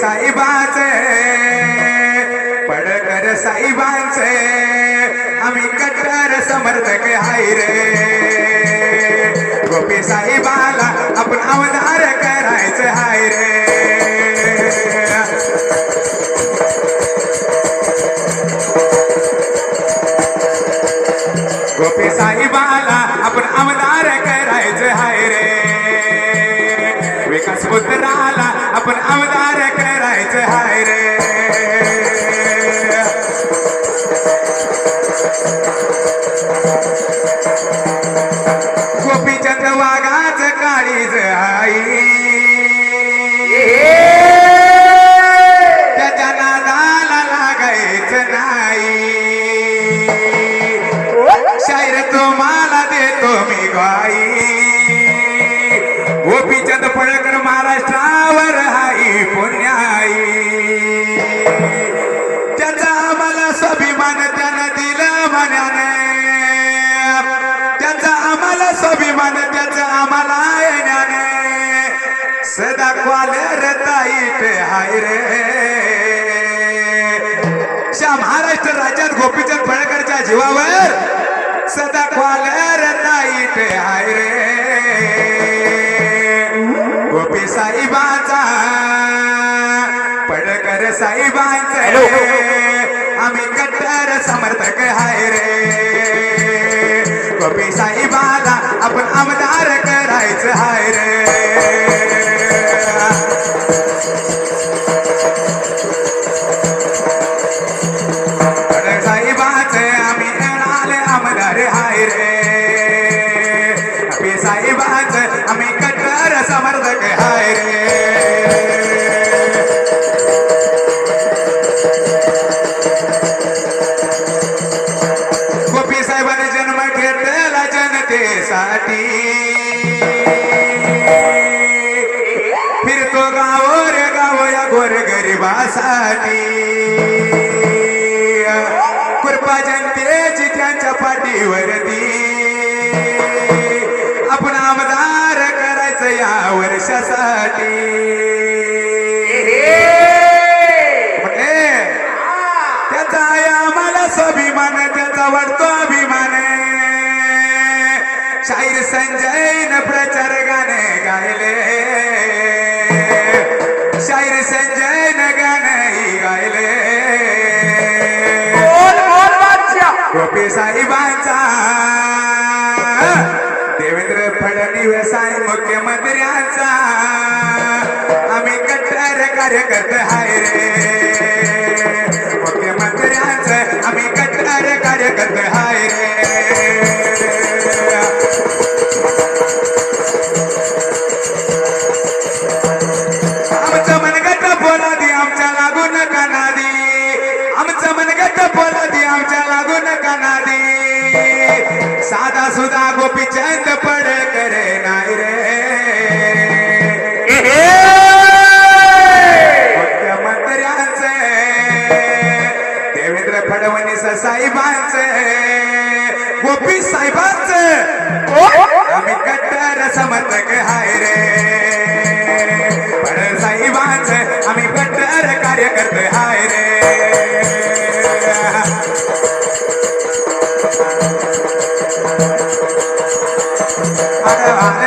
साईबाचे. पडकर साईबाचे. आम्ही कट्टर समर्थक हाय रे. बाई गोपीचंद पळकर महाराष्ट्रावर हाई पुण्याई. त्याचा आम्हाला स्वाभिमान त्यानं दिला म्हणाने त्याचा आम्हाला स्वाभिमान त्याचा आम्हाला येण्याने. सदा क्वालर ताईट हाय रे. महाराष्ट्र राज्यात गोपीचंद फळकरच्या जीवावर पडकर साईबांचे आम्ही कट्टर समर्थक हाय रे. गोपी साईबाला पाठीवरती आपण आमदार करायचं या वर्षासाठी. त्याचा आहे आम्हाला स्वाभिमान त्याचा वाटतो अभिमान. शाहीर संजयन देवेंद्र फडणवीस आहे मुख्यमंत्र्यांचा. आम्ही कट्टर कार्यकर्ते हाय रे. मुख्यमंत्र्यांचं आम्ही कट्टर कार्यकर्ते हाय रे. आमचं बोला दी आमच्या लागून कानादी. आमचं मनगट बोला दी आमच्या लागून कानादी. साधा सुधा गोपी चंद पड करे नाही रे। मुख्यमंत्र्यांचे देवेंद्र फडणवीस साहेबांचे गोपी साहेबांचे। आम्ही कट्टर समर्थक आहे रे। I.